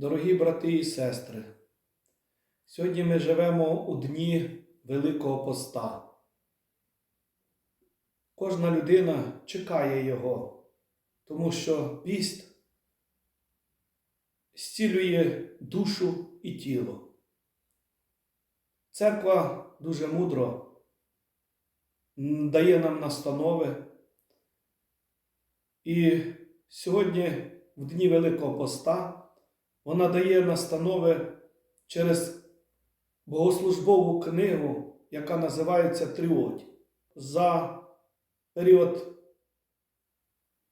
Дорогі брати і сестри, сьогодні ми живемо у дні Великого Поста. Кожна людина чекає його, тому що піст зцілює душу і тіло. Церква дуже мудро дає нам настанови. І сьогодні, в дні Великого Поста, вона дає настанови через богослужбову книгу, яка називається Тріоть. За період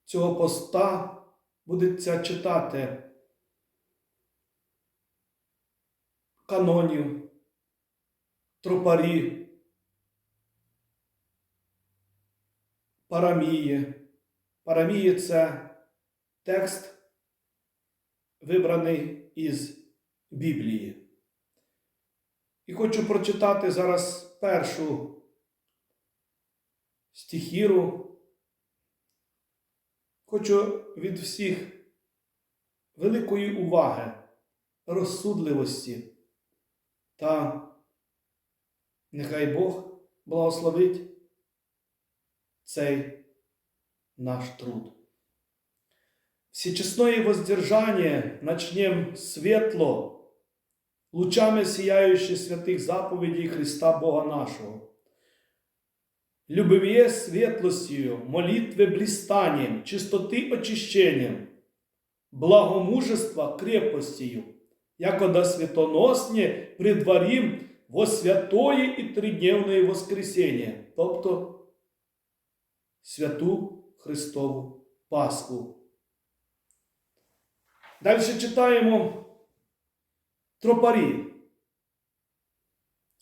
цього поста будеться читати канонів, тропарі, парамії. Парамії це текст вибраний із Біблії. І хочу прочитати зараз першу стихіру. Хочу від всіх великої уваги, розсудливості та нехай Бог благословить цей наш труд. Всечестное воздержание начнем светло, лучами сияющих святых заповедей Христа Бога нашего. Любове светлостью, молитвы блистанием, чистоты очищением, благомужества крепостью, якода святоносне предварим во святое и тридневное воскресение, тобто святу Христову Пасху. Далі читаємо тропарі.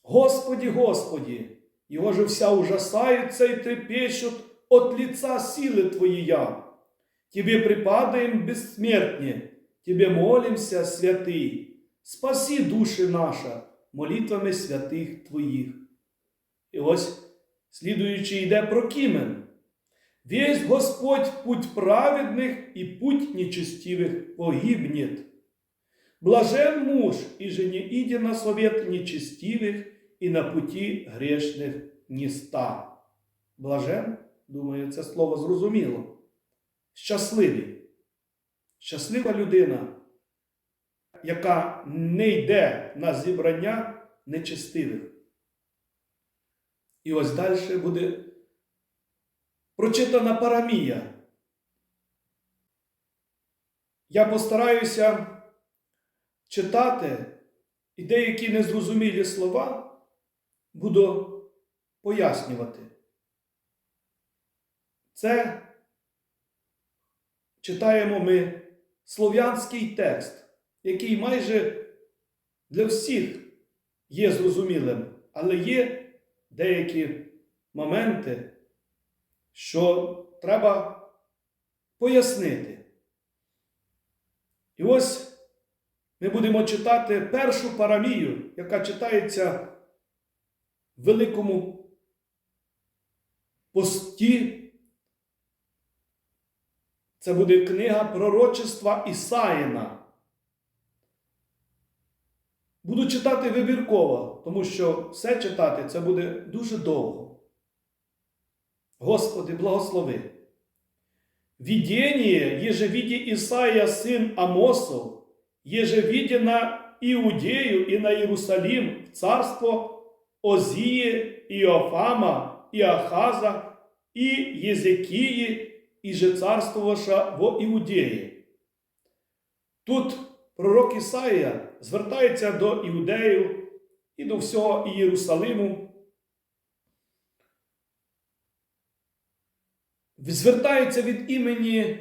Господи, Господи, его же вся ужасаются и трепещут от лица силы Твоей. Тебе припадаем бессмертне, Тебе молимся, святый. Спаси души наша молитвами святих Твоїх. І ось слідуючи йде Прокімен. Весь Господь путь праведных и путь нечестивых погибнет. Блажен муж, и же не иди на совет нечестивых, и на пути грешних не ста. Блажен, думаю, це слово зрозуміло. Щасливий. Щаслива людина, яка не йде на зібрання нечестивих. І ось далі буде прочитана парамія. Я постараюся читати і деякі незрозумілі слова буду пояснювати. Це читаємо ми слов'янський текст, який майже для всіх є зрозумілим, але є деякі моменти що треба пояснити. І ось ми будемо читати першу парамію, яка читається в Великому пості. Це буде книга пророчества Ісаїна. Буду читати вибірково, тому що все читати це буде дуже довго. Господи, благослови. Видение, еже виде Исаия, сын Амосов, еже виде на Иудею и на Иерусалим, в царство Озии, Иофама, Иохаза и Єзекії, і же царствуваша во Іудеї. Тут пророк Ісаїя звертається до Іудею і до всього Єрусалиму. Звертається від імені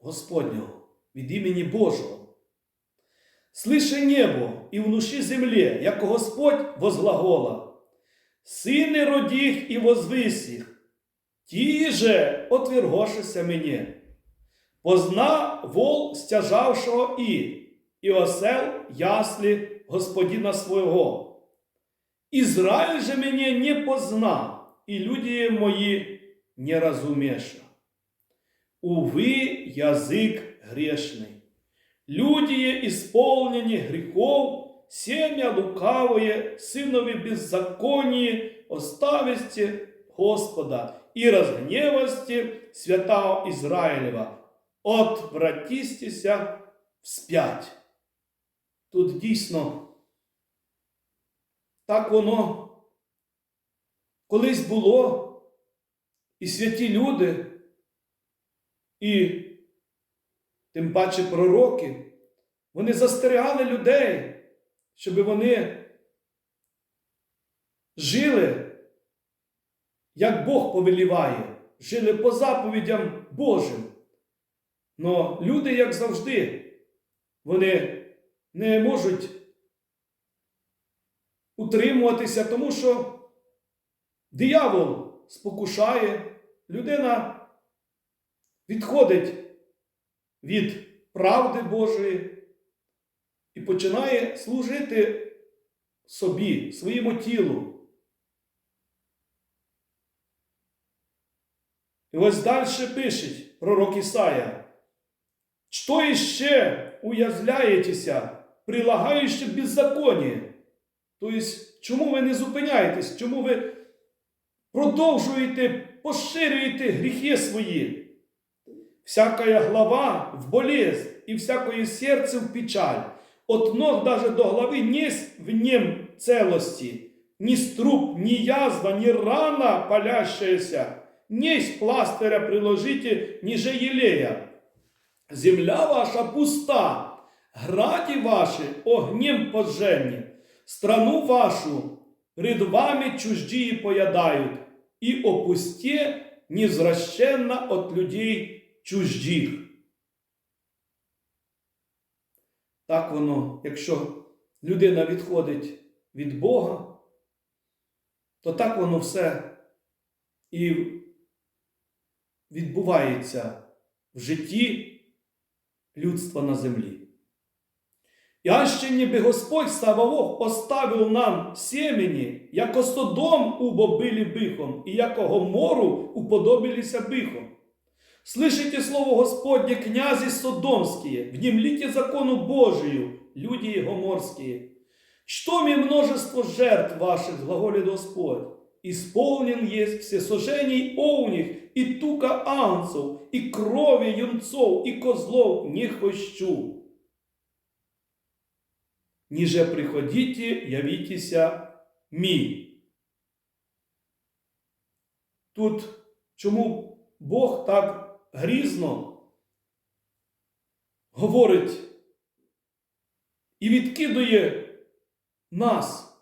Господнього, від імені Божого. Слыше небо і внуши земле, як Господь возглагола, сини родіх і возвись їх, ті же отвергошися мені. Позна вол стяжавшого і, і осел яслі Господина свого. Ізраїль же мене не позна, і люди мої не разумеша. Увы, язык грешный, люди исполнені гріхов, сім'я лукавоє, синові беззаконні, остависті Господа і розгневості святого Ізраїлева, отвратістеся вспять. Тут дійсно так воно колись було, і святі люди, і тим паче пророки, вони застерігали людей, щоб вони жили, як Бог повеліває, жили по заповідям Божим. Но люди, як завжди, вони не можуть утримуватися, тому що диявол спокушає, людина відходить від правди Божої і починає служити собі, своєму тілу. І ось далі пише пророк Ісая. Что еще уязвляєтеся, прилагаючи беззаконие? Тобто, чому ви не зупиняєтесь? Чому ви продовжуєте, поширюєте гріхи свої? Всякая глава в болезнь, и всякое сердце в печаль. От ног даже до головы несть в нем целости, ни струп, ни язва, ни рана палящаяся, несть пластыря приложите ниже елея. Земля ваша пуста, граді ваші огнем пожжені, страну вашу пред вами чуждії поядають, і опусте невзращенно от людей чуждіх. Так воно, якщо людина відходить від Бога, то так воно все і відбувається в житті людства на землі. І аж ще ніби Господь Саваоф оставив нам сімені, як Содом убобили бихом, і якого мору уподобилися бихом. Слышите слово Господне, князи Содомские, внемлите закону Божию, люди Гоморские. Что мне множество жертв ваших, глаголит Господь, исполнен есть всесожжений овних, и тука анцев, и крови юнцов, и козлов не хочу. Ниже приходите, явитеся мій. Тут чому Бог так грізно говорить і відкидує нас,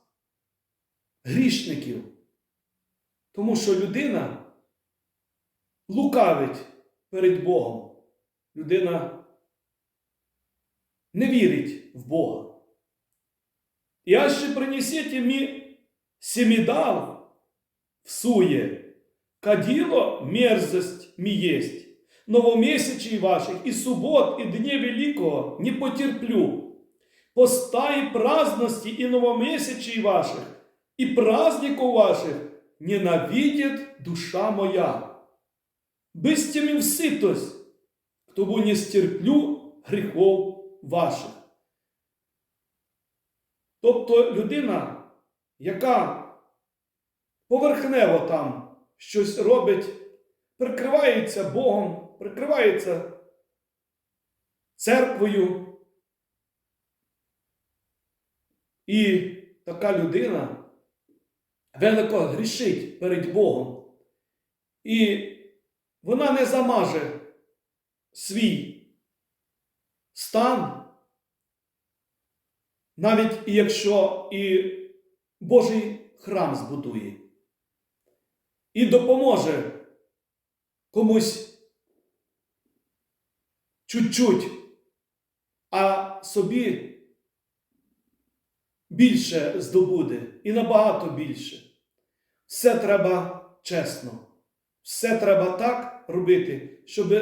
грішників, тому що людина лукавить перед Богом. Людина не вірить в Бога. І аж ще принесете мені семидал всує, кадило мерзость ми есть, новомесячий ваших, и суббот, и дне великого не потерплю. Поста и праздности, и новомесячий ваших, и праздников ваших ненавидит душа моя. Быстя в ситость, тому не стерплю гріхов ваших. Тобто людина, яка поверхнево там щось робить, прикривається Богом, прикривається церквою. І така людина велико грішить перед Богом. І вона не замаже свій стан, навіть якщо і Божий храм збудує, і допоможе комусь чуть-чуть, а собі більше здобуде і набагато більше. Все треба чесно. Все треба так робити, щоб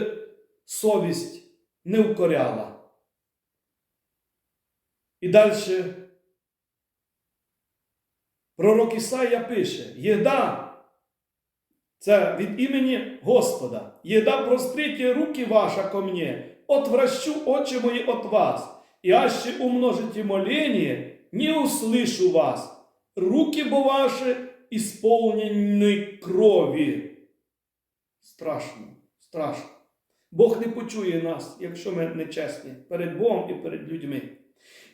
совість не вкоряла. І далі пророк Ісая пише: Єда, це від імені Господа, єда прострите руки ваша ко мне, отвращу очи мои от вас, и аще умножите моление, не услышу вас. Руки бо ваши исполнены крові. Страшно, страшно. Бог не почує нас, якщо ми нечесні, перед Богом і перед людьми.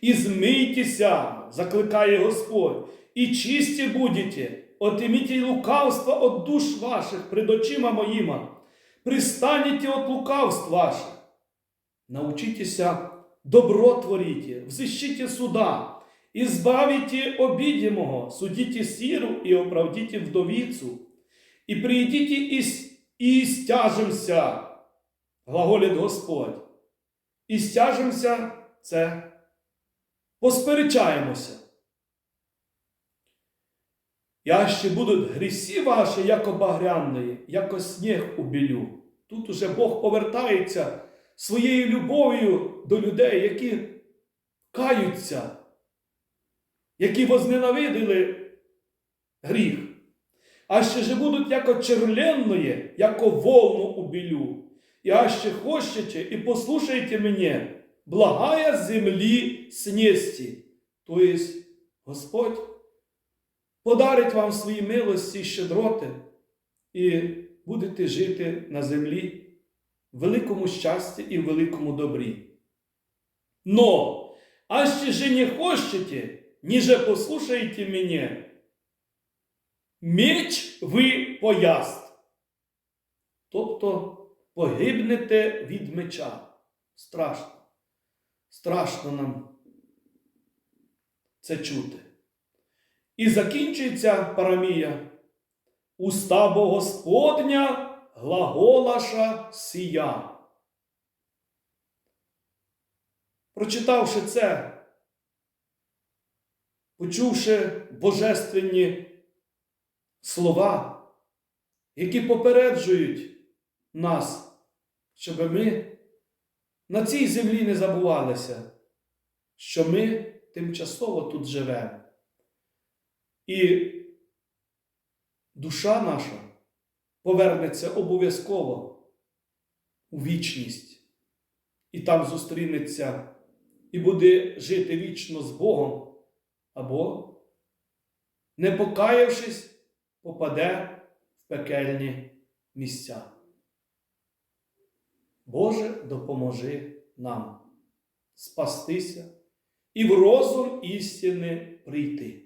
І змийтеся, закликає Господь, і чисті будете, отиміть лукавство от душ ваших пред очима моїма, пристанете от лукавств ваших. Научитеся добро творите, взыщите суда, избавите обидимого, судите сиру и оправдите вдовицу, и приидите и, с- и стяжемся, глаголить Господь. І стяжемося це посперечаємося. Я ще будуть грісі ваші, як обагрянної, як сніг у білю. Тут уже Бог повертається своєю любов'ю до людей, які каються, які возненавидили гріх. А ще же будуть яко черленної, яко волну у білю. І аще хочете і послушайте мене, благая землі снесті. Тобто Господь подарить вам свої милості і щедроти, і будете жити на землі в великому щасті і в великому добрі. Но, аще же не хочете, ниже послушайте мене, меч ви пояст. Тобто погибнете від меча. Страшно. Страшно нам це чути. І закінчується парамія. Уста бо Господня глаголаша сія. Прочитавши це, почувши божественні слова, які попереджують нас, щоб ми на цій землі не забувалися, що ми тимчасово тут живемо. І душа наша повернеться обов'язково у вічність, і там зустрінеться і буде жити вічно з Богом, або, не покаявшись, попаде в пекельні місця. Боже, допоможи нам спастися і в розум істини прийти.